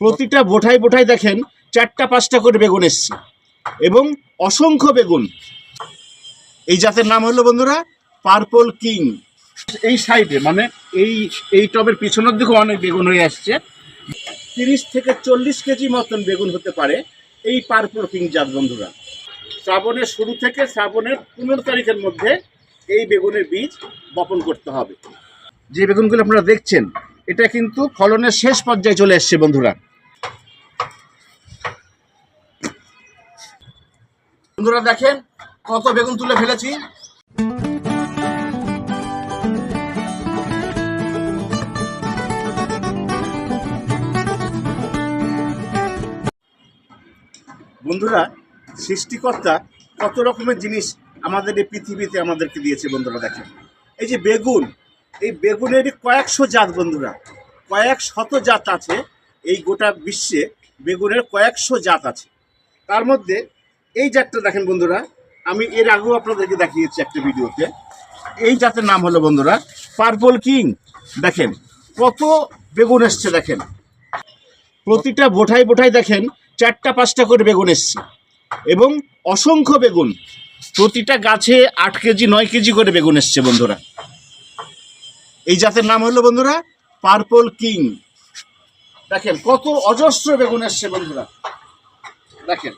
প্রতিটা বোঠাই বোঠাই দেখেন চারটা পাঁচটা করে বেগুন এসছে। এবং অসংখ্য বেগুন। এই জাতের নাম হলো বন্ধুরা পার্পল কিং। এই সাইডে মানে এই এই টবের পিছনের দিকে অনেক বেগুন হয়ে আসছে। তিরিশ থেকে চল্লিশ কেজি মতন বেগুন হতে পারে এই পার্পল কিং জাত বন্ধুরা। শ্রাবণের শুরু থেকে শ্রাবণের পনেরো তারিখের মধ্যে এই বেগুনের বীজ বপন করতে হবে। যে বেগুনগুলো আপনারা দেখছেন, এটা কিন্তু ফলনের শেষ পর্যায়ে চলে এসছে বন্ধুরা। বন্ধুরা দেখেন, কত বেগুন তুলে ফেলেছি। বন্ধুরা, সৃষ্টিকর্তা কত রকমের জিনিস আমাদের এই পৃথিবীতে আমাদেরকে দিয়েছে বন্ধুরা দেখেন। এই যে বেগুন, এই বেগুনেরই কয়েকশো জাত বন্ধুরা, কয়েক শত জাত আছে, এই গোটা বিশ্বে বেগুনের কয়েকশো জাত আছে। তার মধ্যে এই জাতটা দেখেন বন্ধুরা, আমি এর আগেও আপনাদেরকে দেখিয়েছি একটা ভিডিওতে। এই জাতের নাম হলো বন্ধুরা, পার্পল কিং। দেখেন, কত বেগুন এসছে, দেখেন। প্রতিটা বোঠাই বোঠাই দেখেন, চারটা পাঁচটা করে বেগুন এসছে। এবং অসংখ্য বেগুন, প্রতিটা গাছে আট কেজি, নয় কেজি করে বেগুন এসছে বন্ধুরা। এই জাতের নাম হলো বন্ধুরা, পার্পল কিং। দেখেন, কত অজস্র বেগুন এসছে বন্ধুরা। দেখেন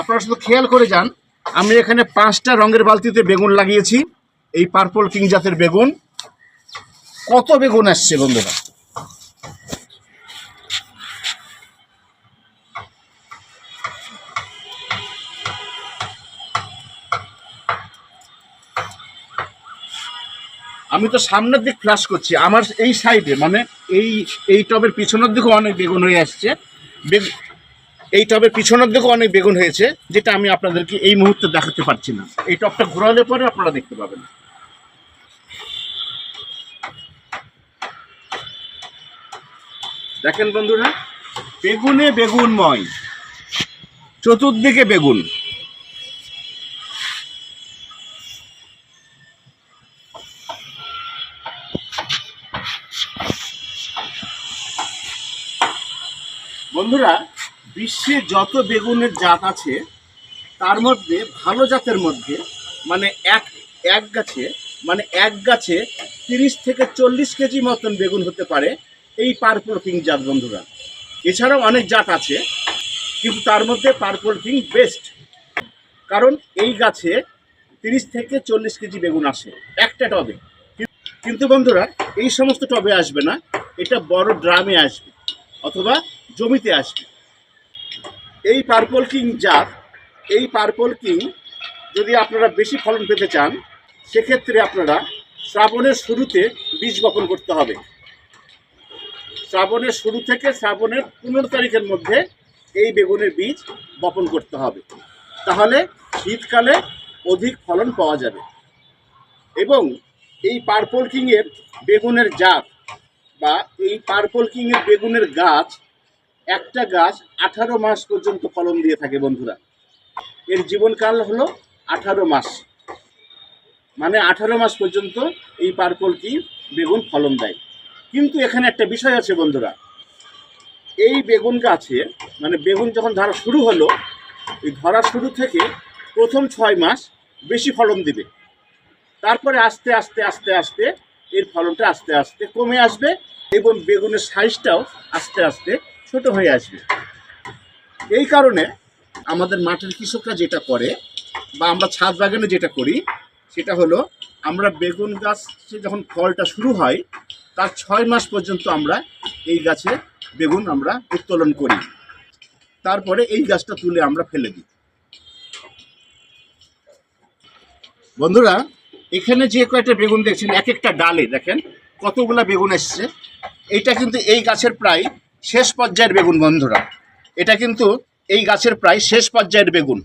আপনারা শুধু খেয়াল করে যান, আমি এখানে পাঁচটা রঙের বালতিতে বেগুন লাগিয়েছি, এই পার্পল কিং জাতের বেগুন। কত বেগুন আসছে বন্ধুরা? আমি তো সামনের দিক ফ্লাশ করছি, আমার এই সাইডে মানে এই এই টবের পিছনের দিকে অনেক বেগুন হয়ে আসছে। বেগ- এই টবের পিছনের দিকে অনেক বেগুন হয়েছে, যেটা আমি আপনাদেরকে এই মুহূর্তে দেখাতে পারছি না। এই টবটা ঘোরালে পরে আপনারা দেখতে পাবেন। দেখেন বন্ধুরা, বেগুনে বেগুনময়, চতুর্দিকে বেগুন। বন্ধুরা বিশ্বে যত বেগুনের জাত আছে, তার মধ্যে ভালো জাতের মধ্যে মানে এক এক গাছে মানে এক গাছে তিরিশ থেকে চল্লিশ কেজি মতন বেগুন হতে পারে এই পার্পল কিং জাত বন্ধুরা। এছাড়াও অনেক জাত আছে, কিন্তু তার মধ্যে পার্পল কিং বেস্ট কারণ এই গাছে তিরিশ থেকে চল্লিশ কেজি বেগুন আসে, একটা টবে। কিন্তু বন্ধুরা, এই সমস্ত টবে আসবে না, এটা বড় ড্রামে আসবে, অথবা জমিতে আসবে। এই পার্পল কিং জাত এই পার্পল কিং যদি আপনারা বেশি ফলন পেতে চান, সেক্ষেত্রে আপনারা শ্রাবণের শুরুতে বীজ বপন করতে হবে। শ্রাবণের শুরু থেকে শ্রাবণের পনেরো তারিখের মধ্যে এই বেগুনের বীজ বপন করতে হবে। তাহলে শীতকালে অধিক ফলন পাওয়া যাবে। এবং এই পার্পল কিংয়ের বেগুনের জাত বা এই পার্পল কিংয়ের বেগুনের গাছ একটা গাছ আঠারো মাস পর্যন্ত ফলন দিয়ে থাকে বন্ধুরা। এর জীবনকাল হলো আঠারো মাস। মানে আঠারো মাস পর্যন্ত এই পার্পল কি বেগুন ফলন দেয়। কিন্তু এখানে একটা বিষয় আছে বন্ধুরা। এই বেগুন গাছে মানে বেগুন যখন ধরা শুরু হলো, এই ধরা শুরু থেকে প্রথম ছয় মাস বেশি ফলন দিবে। তারপরে আস্তে আস্তে আস্তে আস্তে এর ফলনটা আস্তে আস্তে কমে আসবে এবং বেগুনের সাইজটাও আস্তে আস্তে ছোট হয়ে আসবে। এই কারণে আমাদের মাঠের কৃষকরা যেটা করে বা আমরা ছাদ বাগানে যেটা করি, সেটা হলো আমরা বেগুন গাছে যখন ফলটা শুরু হয়, তার ছয় মাস পর্যন্ত আমরা এই গাছে বেগুন আমরা উত্তোলন করি। তারপরে এই গাছটা তুলে আমরা ফেলে দিই। বন্ধুরা, এখানে যে কয়েকটা বেগুন দেখছেন? এক একটা ডালে দেখেন, কতগুলা বেগুন এসছে। এইটা কিন্তু এই গাছের প্রায় শেষ পর্যায়ের বেগুন বন্ধুরা। এটা কিন্তু এই গাছের প্রায় শেষ পর্যায়ের বেগুন।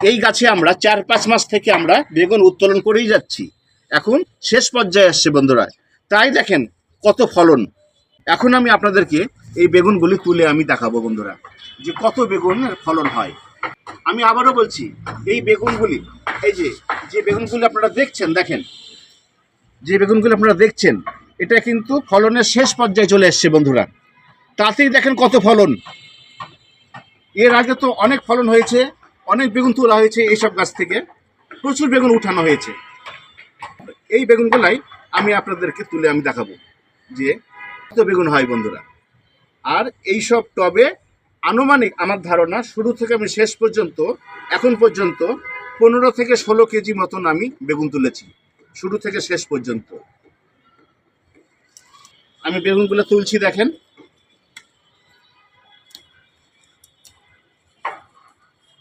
এই গাছে আমরা চার পাঁচ মাস থেকে আমরা বেগুন উত্তোলন করেই যাচ্ছি। এখন শেষ পর্যায়ে আসছে বন্ধুরা। তাই দেখেন কত ফলন। এখন আমি আপনাদেরকে এই বেগুনগুলি তুলে আমি দেখাবো বন্ধুরা, যে কত বেগুন ফলন হয়। আমি আবারও বলছি, এই বেগুনগুলি, এই যে যে বেগুনগুলি আপনারা দেখছেন, দেখেন, যে বেগুনগুলি আপনারা দেখছেন, এটা কিন্তু ফলনের শেষ পর্যায়ে চলে এসছে বন্ধুরা। তাতেই দেখেন কত ফলন। এর আগে তো অনেক ফলন হয়েছে, অনেক বেগুন তোলা হয়েছে এইসব গাছ থেকে। প্রচুর বেগুন উঠানো হয়েছে। এই বেগুনগুলাই আমি আপনাদেরকে তুলে আমি দেখাবো যে কত বেগুন হয় বন্ধুরা। আর এই সব টবে আনুমানিক আমার ধারণা শুরু থেকে আমি শেষ পর্যন্ত, এখন পর্যন্ত পনেরো থেকে ষোলো কেজি মতন আমি বেগুন তুলেছি, শুরু থেকে শেষ পর্যন্ত। আমি বেগুনগুলো তুলছি দেখেন।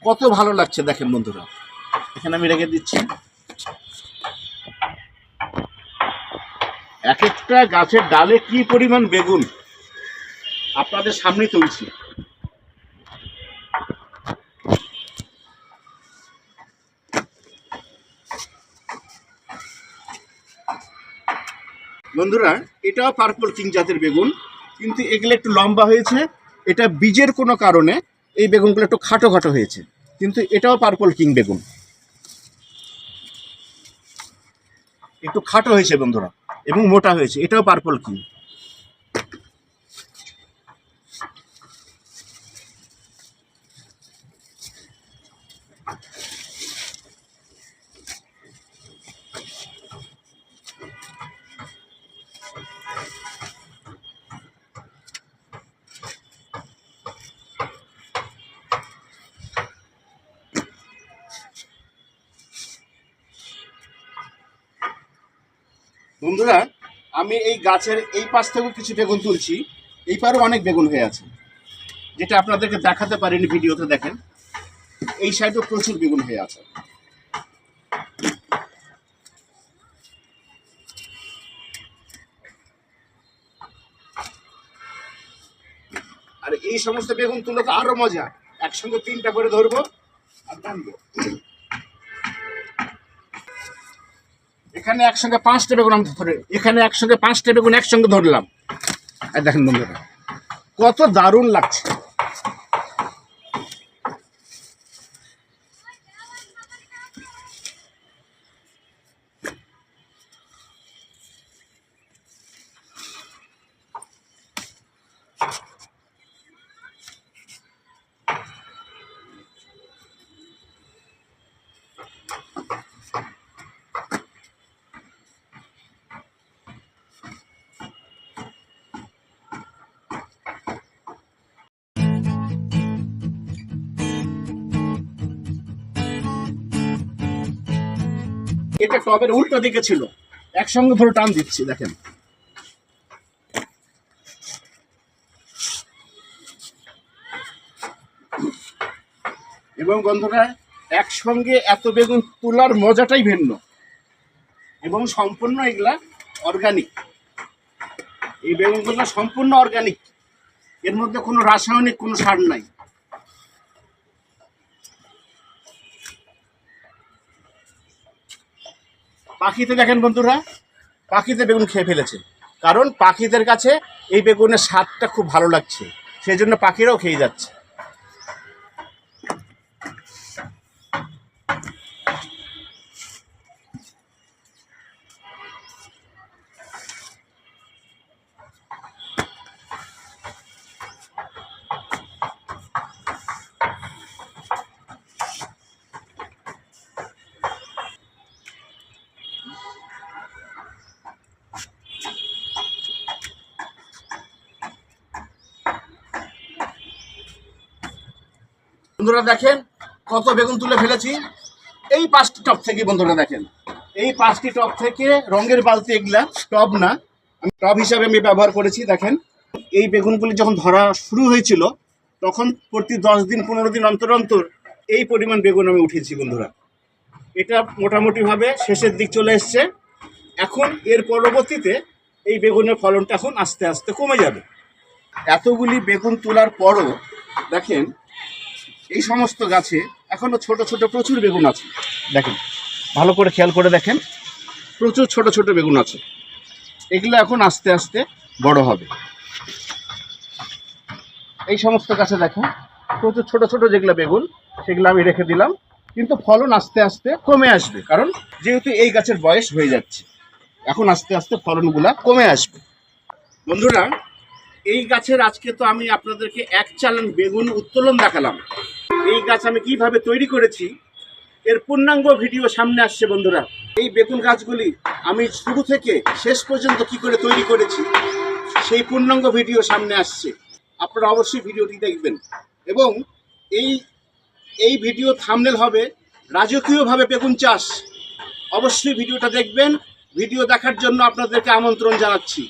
কত ভালো লাগছে দেখেন বন্ধুরা। এখানে আমি রেখে দিচ্ছি। এক একটা গাছের ডালে কি পরিমাণ বেগুন? আপনাদের সামনে তুলছি। বন্ধুরা, এটাও পার্পল কিং জাতের বেগুন, কিন্তু এগুলো একটু লম্বা হয়েছে। এটা বীজের কোনো কারণে এই বেগুনগুলো একটু খাটো খাটো হয়েছে। কিন্তু এটাও পার্পল কিং বেগুন। একটু খাটো হয়েছে বন্ধুরা, এবং মোটা হয়েছে, এটাও পার্পল কিং বন্ধুরা, আমি এই গাছের এই পাশ থেকেও কিছু বেগুন তুলছি, এই পারেও অনেক বেগুন হয়ে আছে, যেটা আপনাদেরকে দেখাতে পারিনি ভিডিওতে, দেখেন। এই সাইডেও প্রচুর বেগুন হয়ে আছে। আর এই সমস্ত বেগুন তুলে তো আরও মজা, একসঙ্গে তিনটা করে ধরবো আর টানবো। এখানে একসঙ্গে পাঁচটা বেগুন আমি ধরে, এখানে একসঙ্গে পাঁচটা বেগুন একসঙ্গে ধরলাম। আর দেখেন বন্ধুরা, কত দারুণ লাগছে। এটা টবের উল্টো দিকে ছিল। একসঙ্গে ধরে টান দিচ্ছি, দেখেন। এবং বন্ধুরা, একসঙ্গে এত বেগুন তোলার মজাটাই ভিন্ন। এবং সম্পূর্ণ এগুলা অর্গানিক এই বেগুনগুলো সম্পূর্ণ অর্গানিক এর মধ্যে কোনো রাসায়নিক কোনো সার নাই। পাখিতে দেখেন বন্ধুরা, পাখিতে বেগুন খেয়ে ফেলেছে। কারণ পাখিদের কাছে এই বেগুনের স্বাদটা খুব ভালো লাগছে, সেই জন্য পাখিরাও খেয়ে যাচ্ছে। বন্ধুরা দেখেন, কত বেগুন তুলে ফেলেছি। এই পাঁচটি টপ থেকে বন্ধুরা দেখেন, এই পাঁচটি টপ থেকে রঙের বালতি এগুলা টব না। আমি টব হিসাবে আমি ব্যবহার করেছি, দেখেন। এই বেগুনগুলি যখন ধরা শুরু হয়েছিল, তখন প্রতি দশ দিন, পনেরো দিন অন্তর অন্তর এই পরিমাণ বেগুন আমি উঠেছি বন্ধুরা। এটা মোটামুটিভাবে শেষের দিক চলে এসছে। এখন এর পরবর্তীতে এই বেগুনের ফলনটা এখন আস্তে আস্তে কমে যাবে। এতগুলি বেগুন তোলার পরও দেখেন এই সমস্ত গাছে এখনও ছোট ছোট প্রচুর বেগুন আছে। দেখেন, ভালো করে খেয়াল করে দেখেন, প্রচুর ছোট ছোট বেগুন আছে। এগুলো এখন আস্তে আস্তে বড় হবে। এই সমস্ত গাছে দেখেন, প্রচুর ছোট ছোট যেগুলো বেগুন, সেগুলো আমি রেখে দিলাম। কিন্তু ফলন আস্তে আস্তে কমে আসবে, কারণ যেহেতু এই গাছের বয়স হয়ে যাচ্ছে, এখন আস্তে আস্তে ফলনগুলা কমে আসবে। বন্ধুরা, এই গাছের আজকে তো আমি আপনাদেরকে এক চালান বেগুন উত্তোলন দেখালাম। এই গাছ আমি কীভাবে তৈরি করেছি, এর পূর্ণাঙ্গ ভিডিও সামনে আসছে বন্ধুরা। এই বেগুন গাছগুলি আমি শুরু থেকে শেষ পর্যন্ত কি করে তৈরি করেছি, সেই পূর্ণাঙ্গ ভিডিও সামনে আসছে। আপনারা অবশ্যই ভিডিওটি দেখবেন। এবং এই এই ভিডিও থামনেল হবে রাজকীয়ভাবে বেগুন চাষ। অবশ্যই ভিডিওটা দেখবেন। ভিডিও দেখার জন্য আপনাদেরকে আমন্ত্রণ জানাচ্ছি।